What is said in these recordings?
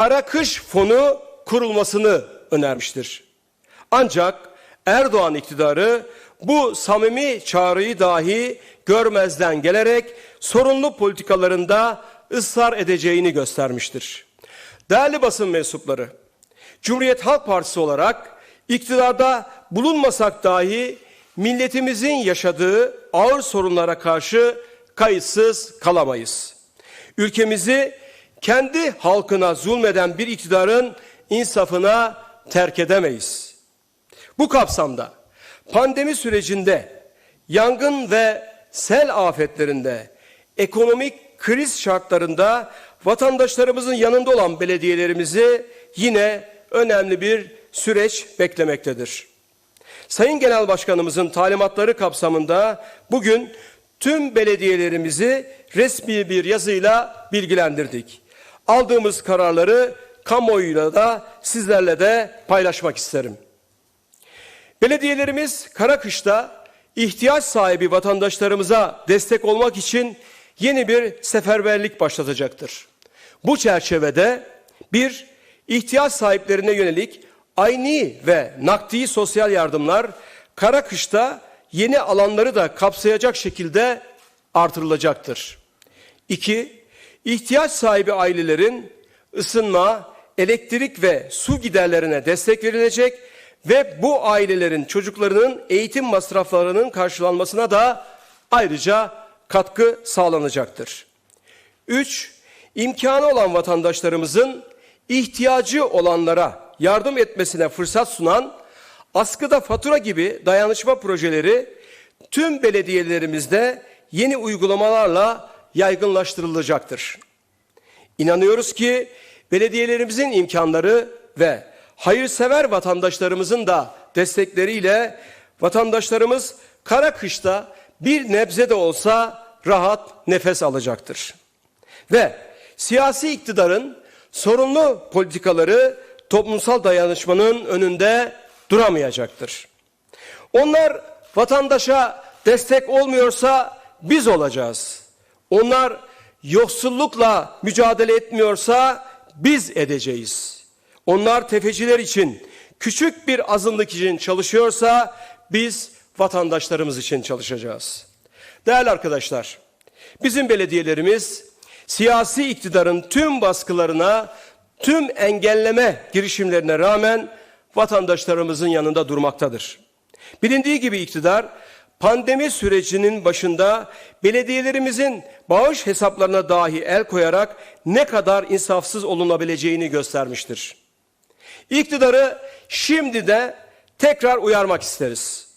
ara kış fonu kurulmasını önermiştir. Ancak Erdoğan iktidarı bu samimi çağrıyı dahi görmezden gelerek sorunlu politikalarında ısrar edeceğini göstermiştir. Değerli basın mensupları, Cumhuriyet Halk Partisi olarak iktidarda bulunmasak dahi milletimizin yaşadığı ağır sorunlara karşı kayıtsız kalamayız. Ülkemizi kendi halkına zulmeden bir iktidarın insafına terk edemeyiz. Bu kapsamda pandemi sürecinde yangın ve sel afetlerinde ekonomik kriz şartlarında vatandaşlarımızın yanında olan belediyelerimizi yine önemli bir süreç beklemektedir. Sayın Genel Başkanımızın talimatları kapsamında bugün tüm belediyelerimizi resmi bir yazıyla bilgilendirdik. Aldığımız kararları kamuoyuyla da sizlerle de paylaşmak isterim. Belediyelerimiz Karakış'ta ihtiyaç sahibi vatandaşlarımıza destek olmak için yeni bir seferberlik başlatacaktır. Bu çerçevede bir ihtiyaç sahiplerine yönelik ayni ve nakdi sosyal yardımlar Karakış'ta yeni alanları da kapsayacak şekilde artırılacaktır. İki, ihtiyaç sahibi ailelerin ısınma, elektrik ve su giderlerine destek verilecek ve bu ailelerin çocuklarının eğitim masraflarının karşılanmasına da ayrıca katkı sağlanacaktır. 3. İmkanı olan vatandaşlarımızın ihtiyacı olanlara yardım etmesine fırsat sunan askıda fatura gibi dayanışma projeleri tüm belediyelerimizde yeni uygulamalarla yaygınlaştırılacaktır. İnanıyoruz ki belediyelerimizin imkanları ve hayırsever vatandaşlarımızın da destekleriyle vatandaşlarımız kara kışta bir nebze de olsa rahat nefes alacaktır. Ve siyasi iktidarın sorunlu politikaları toplumsal dayanışmanın önünde duramayacaktır. Onlar vatandaşa destek olmuyorsa biz olacağız. Onlar yoksullukla mücadele etmiyorsa biz edeceğiz. Onlar tefeciler için, küçük bir azınlık için çalışıyorsa biz vatandaşlarımız için çalışacağız. Değerli arkadaşlar, bizim belediyelerimiz siyasi iktidarın tüm baskılarına, tüm engelleme girişimlerine rağmen vatandaşlarımızın yanında durmaktadır. Bilindiği gibi iktidar pandemi sürecinin başında belediyelerimizin bağış hesaplarına dahi el koyarak ne kadar insafsız olunabileceğini göstermiştir. İktidarı şimdi de tekrar uyarmak isteriz.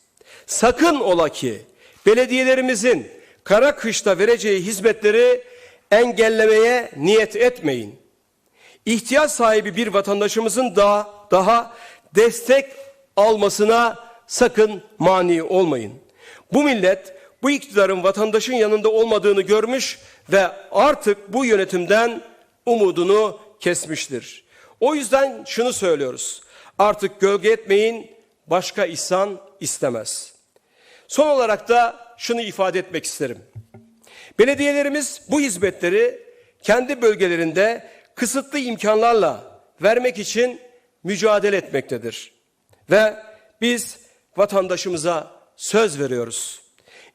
Sakın ola ki belediyelerimizin kara kışta vereceği hizmetleri engellemeye niyet etmeyin. İhtiyaç sahibi bir vatandaşımızın da daha destek almasına sakın mani olmayın. Bu millet bu iktidarın vatandaşın yanında olmadığını görmüş ve artık bu yönetimden umudunu kesmiştir. O yüzden şunu söylüyoruz. Artık gölge etmeyin, başka ihsan istemez. Son olarak da şunu ifade etmek isterim. Belediyelerimiz bu hizmetleri kendi bölgelerinde kısıtlı imkanlarla vermek için mücadele etmektedir. Ve biz vatandaşımıza söz veriyoruz.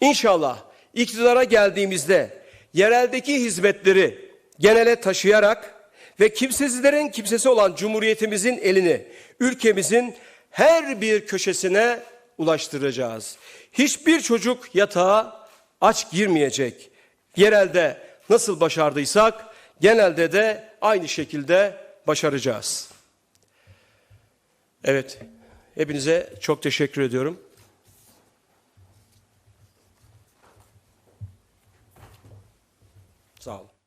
İnşallah iktidara geldiğimizde yereldeki hizmetleri genele taşıyarak ve kimsesizlerin kimsesi olan Cumhuriyetimizin elini ülkemizin her bir köşesine ulaştıracağız. Hiçbir çocuk yatağa aç girmeyecek. Yerelde nasıl başardıysak genelde de aynı şekilde başaracağız. Evet, hepinize çok teşekkür ediyorum. Sağ olun.